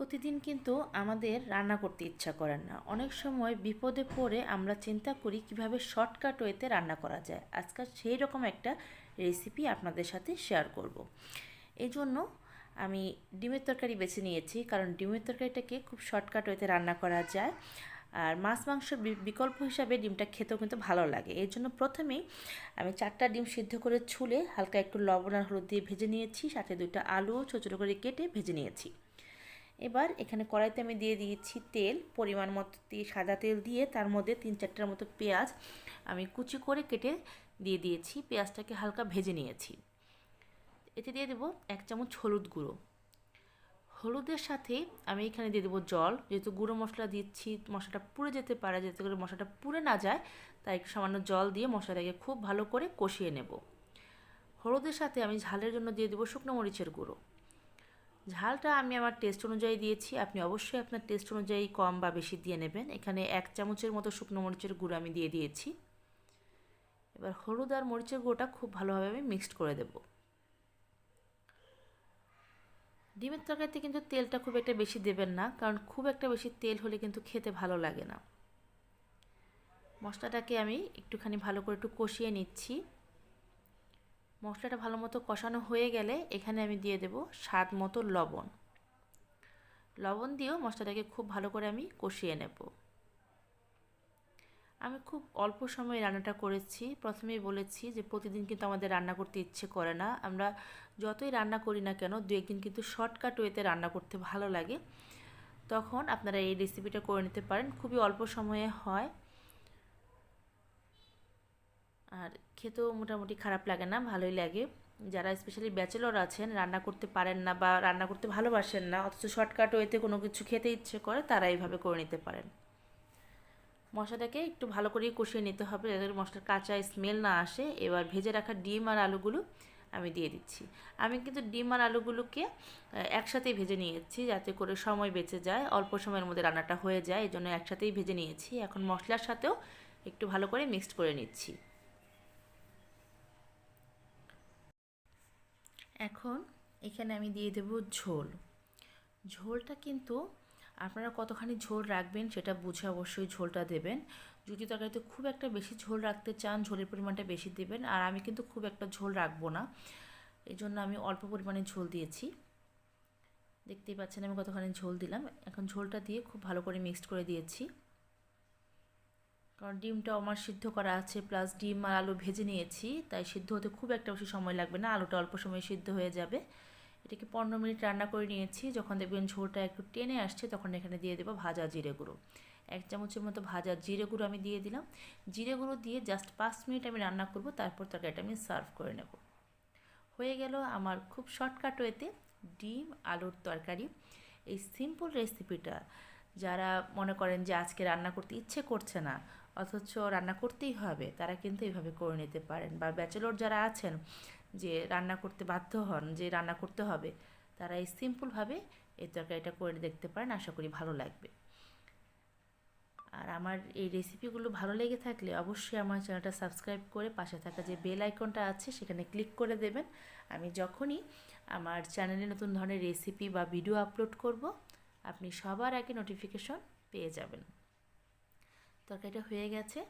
প্রতিদিন কিন্তু আমাদের রান্না করতে ইচ্ছা করে না। অনেক সময় বিপদে পড়ে আমরা চিন্তা করি কীভাবে শর্টকাট ওয়েতে রান্না করা যায়। আজকাল সেই রকম একটা রেসিপি আপনাদের সাথে শেয়ার করব। এই জন্য আমি ডিমের তরকারি বেছে নিয়েছি, কারণ ডিমের তরকারিটাকে খুব শর্টকাট ওয়েতে রান্না করা যায়। আর মাছ মাংসের বিকল্প হিসাবে ডিমটা খেতেও কিন্তু ভালো লাগে। এর জন্য প্রথমেই আমি চারটা ডিম সিদ্ধ করে ছুলে হালকা একটু লবণ আর হলুদ দিয়ে ভেজে নিয়েছি। সাথে দুইটা আলুও ছোটো ছোটো করে কেটে ভেজে নিয়েছি। এবার এখানে কড়াইতে আমি দিয়ে দিয়েছি তেল, পরিমাণ মতো সাদা তেল দিয়ে তার মধ্যে তিন চারটার মতো পেঁয়াজ আমি কুচি করে কেটে দিয়ে দিয়েছি, পেঁয়াজটাকে হালকা ভেজে নিয়েছি। এতে দিয়ে দেবো এক চামচ হলুদ গুঁড়ো। হলুদের সাথে আমি এখানে দিয়ে দেবো জল, যেহেতু গুঁড়ো মশলা দিচ্ছি, মশলাটা পুড়ে যেতে পারে, যাতে করে মশলাটা পুড়ে না যায়, তাই একটু সামান্য জল দিয়ে মশলাটাকে খুব ভালো করে কষিয়ে নেব। হলুদের সাথে আমি ঝালের জন্য দিয়ে দেবো শুকনো মরিচের গুঁড়ো। ঝালটা আমি আমার টেস্ট অনুযায়ী দিয়েছি। আপনি অবশ্যই আপনার টেস্ট অনুযায়ী কম বা বেশি দিয়ে নেবেন। এখানে এক চামচের মতো শুকনো মরিচের গুঁড়ো আমি দিয়ে দিয়েছি। এবার হলুদ আর মরিচের গুঁড়োটা খুব ভালোভাবে আমি মিক্সড করে দেব। ডিমের তরকারিতে কিন্তু তেলটা খুব একটা বেশি দেবেন না, কারণ খুব একটা বেশি তেল হলে কিন্তু খেতে ভালো লাগে না। মশলাটাকে আমি একটুখানি ভালো করে একটু কষিয়ে নিচ্ছি। মশলাটা ভালো মতো কষানো হয়ে গেলে এখানে আমি দিয়ে দেব স্বাদ মতো লবণ। লবণ দিয়েও মশলাটাকে খুব ভালো করে আমি কষিয়ে নেব। আমি খুব অল্প সময়ে রান্নাটা করেছি। প্রথমেই বলেছি যে প্রতিদিন কিন্তু আমাদের রান্না করতে ইচ্ছে করে না। আমরা যতই রান্না করি না কেন, দু একদিন কিন্তু শর্টকাট ওয়েতে রান্না করতে ভালো লাগে। তখন আপনারা এই রেসিপিটা করে নিতে পারেন। খুবই অল্প সময়ে হয়। আর খেতেও মোটামুটি খারাপ লাগে না, ভালোই লাগে। যারা স্পেশালি ব্যাচেলর আছেন, রান্না করতে পারেন না বা রান্না করতে ভালোবাসেন না, অথচ শর্টকাট ওয়েতে কোনো কিছু খেতে ইচ্ছে করে, তারা এইভাবে করে নিতে পারেন। মশলাটাকে একটু ভালো করেই কষিয়ে নিতে হবে, যাতে মশলার কাঁচা স্মেল না আসে। এবার ভেজে রাখা ডিম আর আলুগুলো আমি দিয়ে দিচ্ছি। আমি কিন্তু ডিম আর আলুগুলোকে একসাথেই ভেজে নিয়েছি, যাতে করে সময় বেঁচে যায়, অল্প সময়ের মধ্যে রান্নাটা হয়ে যায় এই জন্য একসাথেই ভেজে নিয়েছি। এখন মশলার সাথেও একটু ভালো করে মিক্সড করে নিচ্ছি। এখন এখানে আমি দিয়ে দেব ঝোল। ঝোলটা কিন্তু আপনারা কতখানি ঝোল রাখবেন সেটা বুঝে অবশ্যই ঝোলটা দেবেন। যদি তরকারিতে খুব একটা বেশি ঝোল রাখতে চান, ঝোলের পরিমাণটা বেশি দেবেন। আর আমি কিন্তু খুব একটা ঝোল রাখব না। এই জন্য আমি অল্প পরিমাণে ঝোল দিয়েছি। দেখতেই পাচ্ছেন আমি কতখানি ঝোল দিলাম। এখন ঝোলটা দিয়ে খুব ভালো করে মিক্সড করে দিয়েছি। কারণ ডিমটা আমার সিদ্ধ করা আছে প্লাস ডিম আর আলু ভেজে নিয়েছি, তাই সিদ্ধ হতে খুব একটা বেশি সময় লাগবে না, আলুটা অল্প সময় সিদ্ধ হয়ে যাবে। এটাকে পনেরো মিনিট রান্না করে নিয়েছি, যখন দেখবেন ঝোলটা একটু টেনে আসছে, তখন এখানে দিয়ে দেবো ভাজা জিরে গুঁড়ো। এক চামচের মতো ভাজা জিরে গুঁড়ো আমি দিয়ে দিলাম। জিরে গুঁড়ো দিয়ে জাস্ট পাঁচ মিনিট আমি রান্না করব, তারপর তরকারিটা আমি সার্ভ করে নেব। হয়ে গেল আমার খুব শর্টকাট ওয়েতে ডিম, আলুর তরকারি। এই সিম্পল রেসিপিটা যারা মনে করেন যে আজকে রান্না করতে ইচ্ছে করছে না অথচ রান্না করতেই হবে, তারা কিন্তু এইভাবে করে নিতে পারেন। বা ব্যাচেলর যারা আছেন, যে রান্না করতে বাধ্য হন, যে রান্না করতে হবে, তারা এই সিম্পলভাবে এই তরকারিটা করে দেখতে পারেন, আশা করি ভালো লাগবে। আর আমার এই রেসিপিগুলো ভালো লেগে থাকলে অবশ্যই আমার চ্যানেলটা সাবস্ক্রাইব করে পাশে থাকা যে বেল আইকনটা আছে, সেখানে ক্লিক করে দেবেন। আমি যখনই আমার চ্যানেলে নতুন ধরনের রেসিপি বা ভিডিও আপলোড করব, আপনি সবার আগে নোটিফিকেশন পেয়ে যাবেন। তরকারিটা হয়ে গেছে।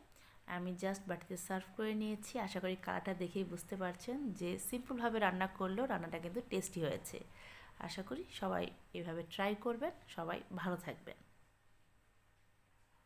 আমি জাস্ট বাটিতে সার্ভ করে নিয়েছি। আশা করি কালারটা দেখেই বুঝতে পারছেন যে সিম্পলভাবে রান্না করলেও রান্নাটা কিন্তু টেস্টি হয়েছে। আশা করি সবাই এভাবে ট্রাই করবেন, সবাই ভালো থাকবেন।